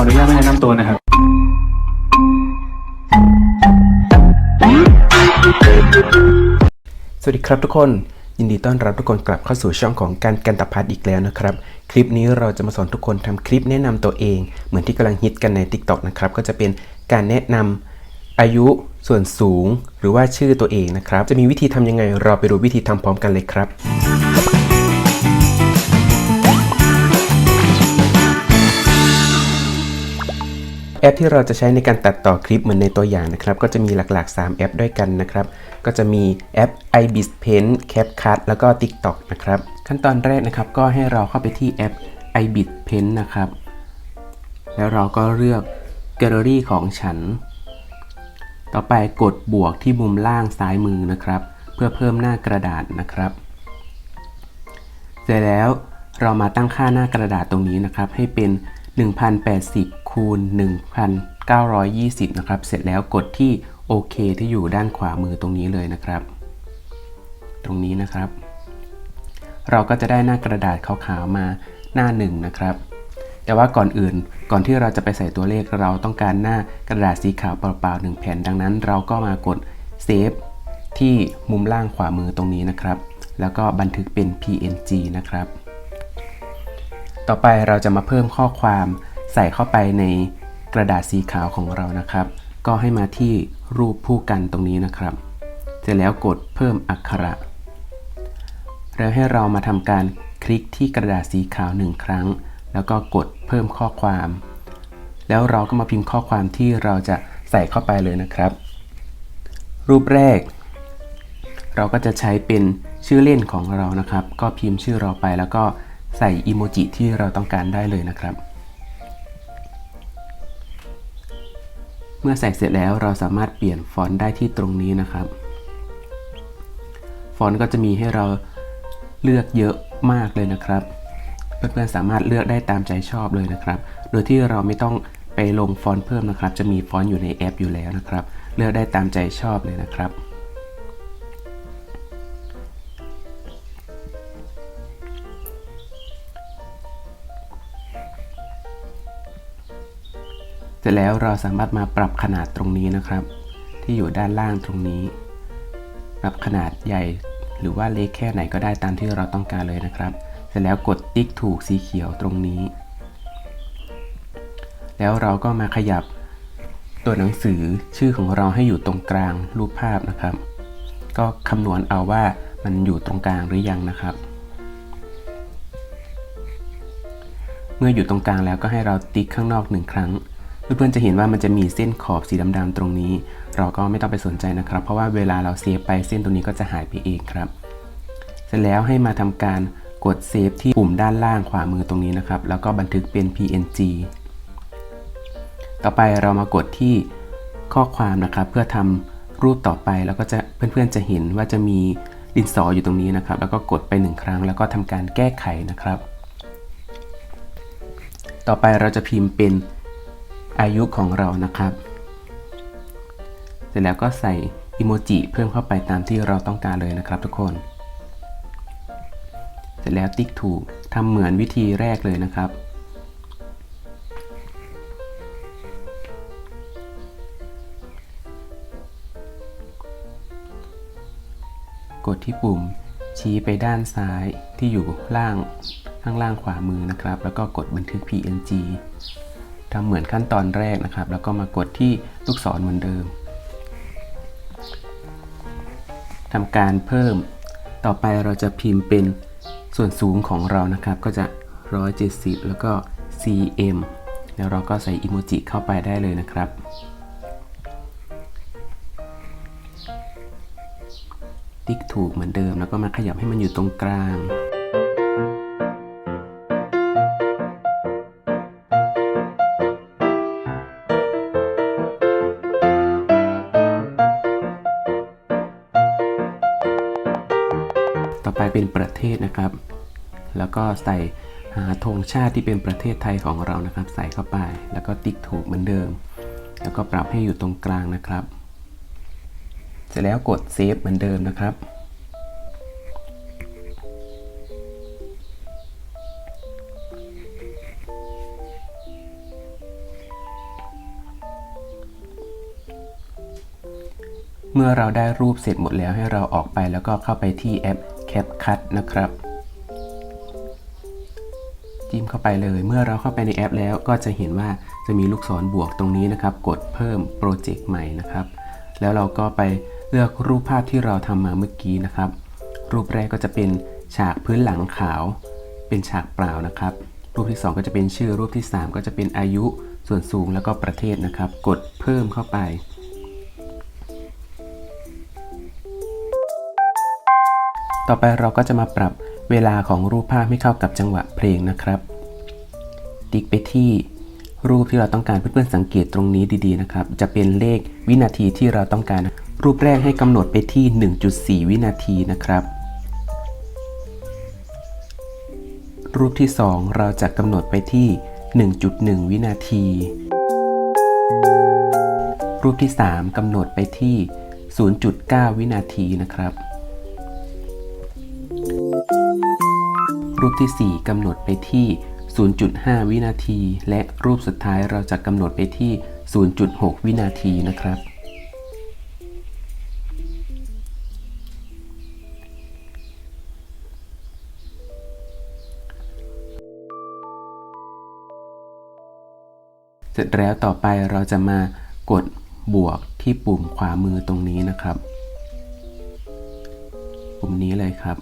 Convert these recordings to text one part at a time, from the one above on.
ขออนุญาตไม่แนะนำตัวนะครับ สวัสดีครับทุกคน ยินดีต้อนรับทุกคนกลับเข้าสู่ช่องของการกันตพัฒน์อีกแล้วนะครับ คลิปนี้เราจะมาสอนทุกคนทำคลิปแนะนำตัวเอง เหมือนที่กำลังฮิตกันใน TikTok นะครับ ก็จะเป็นการแนะนำอายุส่วนสูงหรือว่าชื่อตัวเองนะครับ จะมีวิธีทำยังไงเราไปดูวิธีทำพร้อมกันเลยครับ แอปที่เราจะใช้ในการตัดต่อคลิปเหมือนในตัวอย่างนะครับ ก็จะมีหลักๆ 3 แอปด้วยกันนะครับ ก็จะมีแอป iBis Pen CapCut แล้วก็ TikTok นะครับ ขั้นตอนแรกนะครับ ก็ให้เราเข้าไปที่แอป iBis Pen นะครับ แล้วเราก็เลือก Gallery ของฉัน ต่อไปกดบวกที่มุมล่างซ้ายมือนะครับ เพื่อเพิ่มหน้ากระดาษนะครับ เสร็จแล้วเรามาตั้งค่าหน้ากระดาษตรงนี้นะครับ ให้เป็น 1080 คูณ 1920 นะครับ เสร็จแล้วกดที่โอเคที่อยู่ด้านขวามือตรงนี้เลยนะครับ ตรงนี้นะครับ เราก็จะได้หน้ากระดาษขาวๆมาหน้าหนึ่งนะครับ แต่ว่าก่อนอื่นก่อนที่เราจะไปใส่ตัวเลขเราต้องการหน้ากระดาษสีขาวเปล่าๆหนึ่งแผ่นดังนั้น เราก็มากดเซฟที่มุมล่างขวามือตรงนี้นะครับ แล้วก็บันทึกเป็น PNG นะครับ ต่อไปเราจะมาเพิ่มข้อความ ใส่เข้าไปในกระดาษสีขาวของเรานะครับ ก็ให้มาที่รูปผู้กันตรงนี้นะครับ เสร็จแล้วกดเพิ่มอักขระ แล้วให้เรามาทำการคลิกที่กระดาษสีขาวหนึ่งครั้ง แล้วก็กดเพิ่มข้อความ แล้วเราก็มาพิมพ์ข้อความที่เราจะใส่เข้าไปเลยนะครับ รูปแรก เราก็จะใช้เป็นชื่อเล่นของเรานะครับ ก็พิมพ์ชื่อเราไปแล้วก็ใส่อีโมจิที่เราต้องการได้เลยนะครับ เมื่อใส่เสร็จแล้วเราสามารถเปลี่ยนฟอนต์ได้ที่ตรงนี้นะครับ ฟอนต์ก็จะมีให้เราเลือกเยอะมากเลยนะครับ เพื่อนๆสามารถเลือกได้ตามใจชอบเลยนะครับ โดยที่เราไม่ต้องไปลงฟอนต์เพิ่มนะครับ จะมีฟอนต์อยู่ในแอปอยู่แล้วนะครับ เลือกได้ตามใจชอบเลยนะครับ ร็จแล้วเราสามารถมาปรับขนาดตรงนี้นะครับ ที่อยู่ด้านล่างตรงนี้ ปรับขนาดใหญ่หรือว่าเล็กแค่ไหนก็ได้ตามที่เราต้องการเลยนะครับ เสร็จแล้วกดติ๊กถูกสีเขียวตรงนี้ แล้วเราก็มาขยับตัวหนังสือชื่อของเราให้อยู่ตรงกลางรูปภาพนะครับ ก็คำนวณเอาว่ามันอยู่ตรงกลางหรือยังนะครับ เมื่ออยู่ตรงกลางแล้วก็ให้เราติ๊กข้างนอกหนึ่งครั้ง เพื่อนๆจะเห็นว่ามันจะมีเส้นขอบสีดำๆตรงนี้ เราก็ไม่ต้องไปสนใจนะครับ เพราะว่าเวลาเราเซฟไปเส้นตรงนี้ก็จะหายไปเองครับ เสร็จแล้วให้มาทำการกดเซฟที่ปุ่มด้านล่างขวามือตรงนี้นะครับ แล้วก็บันทึกเป็น PNG ต่อไปเรามากดที่ข้อความนะครับ เพื่อทำรูปต่อไปแล้วก็จะเพื่อนๆจะเห็นว่าจะมีดินสออยู่ตรงนี้นะครับ แล้วก็กดไปหนึ่งครั้ง แล้วก็ทำการแก้ไขนะครับ ต่อไปเราจะพิมพ์เป็น อายุของเรานะครับ เสร็จแล้วก็ใส่อิโมจิเพิ่มเข้าไปตามที่เราต้องการเลยนะครับทุกคน เสร็จแล้วติ๊กถูกทำเหมือนวิธีแรกเลยนะครับ กดที่ปุ่มชี้ไปด้านซ้ายที่อยู่ล่างข้างล่างขวามือนะครับ แล้วก็กดบันทึก PNG ทำเหมือนขั้นตอนแรกนะครับ แล้วก็มากดที่ลูกศรเหมือนเดิมทำการเพิ่ม ต่อไปเราจะพิมพ์เป็นส่วนสูงของเรานะครับ ก็จะ 170 แล้วก็ cm แล้วเราก็ใส่อิโมจิเข้าไปได้เลยนะครับ ติ๊กถูกเหมือนเดิม แล้วก็มาขยับให้มันอยู่ตรงกลางายเป็นประเทศนะครับ แล้วก็ใส่หาธงชาติที่เป็นประเทศไทยของเรานะครับ ใส่เข้าไป แล้วก็ติ๊กถูกเหมือนเดิม แล้วก็ปรับให้อยู่ตรงกลางนะครับ เสร็จแล้วกดเซฟเหมือนเดิมนะครับ เมื่อเราได้รูปเสร็จหมดแล้วให้เราออกไปแล้วก็เข้าไปที่แอป CapCut นะครับ จิ้มเข้าไปเลย เมื่อเราเข้าไปในแอปแล้วก็จะเห็นว่าจะมีลูกศรบวกตรงนี้นะครับ กดเพิ่มโปรเจกต์ใหม่นะครับ แล้วเราก็ไปเลือกรูปภาพที่เราทำมาเมื่อกี้นะครับ รูปแรกก็จะเป็นฉากพื้นหลังขาว เป็นฉากเปล่านะครับ รูปที่ 2 ก็จะเป็นชื่อ รูปที่ 3 ก็จะเป็นอายุ ส่วนสูงแล้วก็ประเทศนะครับ กดเพิ่มเข้าไป ต่อไปเราก็จะมาปรับเวลาของรูปภาพให้เข้ากับจังหวะเพลงนะครับ ติ๊กไปที่รูปที่เราต้องการเพื่อนๆสังเกตตรงนี้ดีๆนะครับ จะเป็นเลขวินาทีที่เราต้องการ รูปแรกให้กำหนดไปที่ 1.4 วินาทีนะครับ รูปที่ 2 เราจะกำหนดไปที่ 1.1 วินาที รูปที่ 3กำหนดไปที่ 0.9 วินาทีนะครับ รูปที่ 4กำหนดไปที่ 0.5 วินาที และรูปสุดท้ายเราจะกำหนดไปที่ 0.6 วินาทีนะครับเสร็จแล้วต่อไปเราจะมากดบวกที่ปุ่มขวามือตรงนี้นะครับ ปุ่มนี้เลยครับ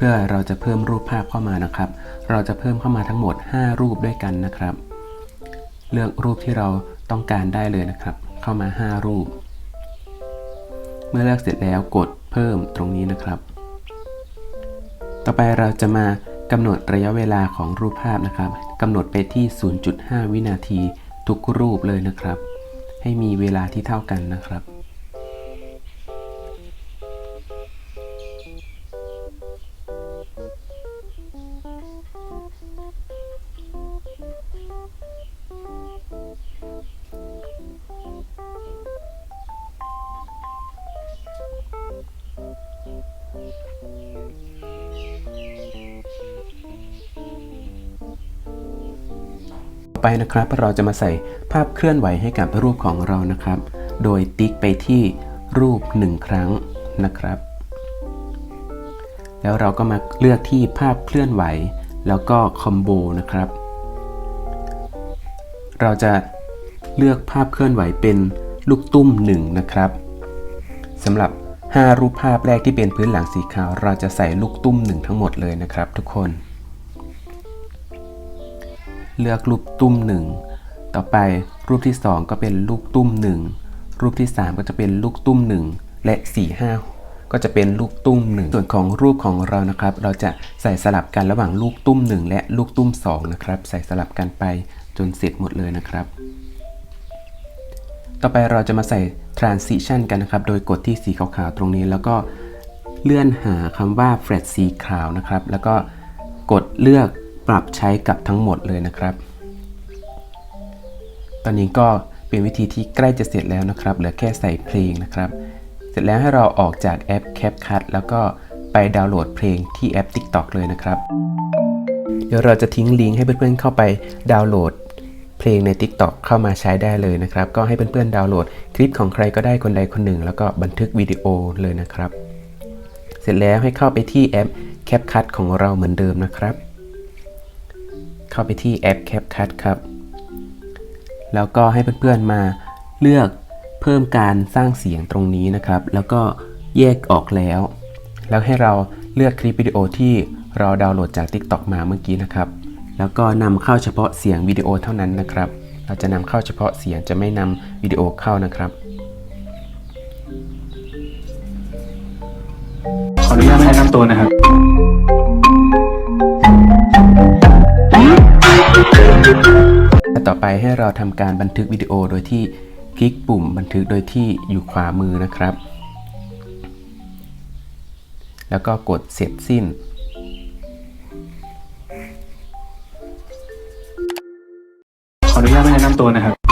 เพื่อเราจะเพิ่มรูปภาพเข้ามานะครับ เราจะเพิ่มเข้ามาทั้งหมด 5 รูปด้วยกันนะครับ เลือกรูปที่เราต้องการได้เลยนะครับ เข้ามา 5 รูป เมื่อเลือกเสร็จแล้วกดเพิ่มตรงนี้นะครับ ต่อไปเราจะมากำหนดระยะเวลาของรูปภาพนะครับกำหนดไปที่ 0.5 วินาทีทุกรูปเลยนะครับ ให้มีเวลาที่เท่ากันนะครับ นะครับ เราจะมาใส่ภาพเคลื่อนไหวให้กับรูปของเรานะครับ โดยติ๊กไปที่รูป 1 ครั้งนะครับ แล้วเราก็มาเลือกที่ภาพเคลื่อนไหว แล้วก็คอมโบนะครับ เราจะเลือกภาพเคลื่อนไหวเป็นลูกตุ้ม 1 นะครับสำหรับ 5 รูปภาพแรกที่เป็นพื้นหลังสีขาว เราจะใส่ลูกตุ้ม 1 ทั้งหมดเลยนะครับทุกคน เลือกรูปตุ้ม 1 ต่อไปรูปที่ 2 ก็เป็นลูกตุ้ม 1 รูปที่ 3 ก็จะเป็นลูกตุ้ม 1 และ 4 5 ก็จะเป็นลูกตุ้ม 1 ส่วนของรูปของเรานะครับ เราจะใส่สลับกันระหว่างลูกตุ้ม 1 และลูกตุ้ม 2 นะครับ ใส่สลับกันไปจนเสร็จหมดเลยนะครับ ต่อไปเราจะมาใส่ transition กันนะครับ โดยกดที่สีขาวๆตรงนี้แล้วก็เลื่อนหาคำว่า flat สีขาวนะครับ แล้วก็กดเลือก ปรับใช้กับทั้งหมดเลยนะครับ ตอนนี้ก็เป็นวิธีที่ใกล้จะเสร็จแล้วนะครับ เหลือแค่ใส่เพลงนะครับ เสร็จแล้วให้เราออกจากแอป CapCut แล้วก็ไปดาวน์โหลดเพลงที่แอป TikTok เลยนะครับ เดี๋ยวเราจะทิ้งลิงก์ให้เพื่อนๆเข้าไปดาวน์โหลดเพลงใน TikTok เข้ามาใช้ได้เลยนะครับ ก็ให้เพื่อนๆดาวน์โหลดคลิปของใครก็ได้คนใดคนหนึ่ง แล้วก็บันทึกวิดีโอเลยนะครับ เสร็จแล้วให้เข้าไปที่แอป CapCut ของเราเหมือนเดิมนะครับ เข้าไปที่แอป CapCut ครับ แล้วก็ให้เพื่อนๆมาเลือกเพิ่มการสร้างเสียงตรงนี้นะครับ แล้วก็แยกออกแล้ว แล้วให้เราเลือกคลิปวิดีโอที่เราดาวน์โหลดจาก TikTok มาเมื่อกี้นะครับ แล้วก็นำเข้าเฉพาะเสียงวิดีโอเท่านั้นนะครับ เราจะนำเข้าเฉพาะเสียงจะไม่นำวิดีโอเข้านะครับขออนุญาตแนะนำตัวนะครับ ต่อไปให้เราทำการบันทึกวิดีโอโดยที่คลิกปุ่มบันทึกโดยที่อยู่ขวามือนะครับ แล้วก็กดเสร็จสิ้น ขออนุญาตไม่แนะนำตัวนะครับ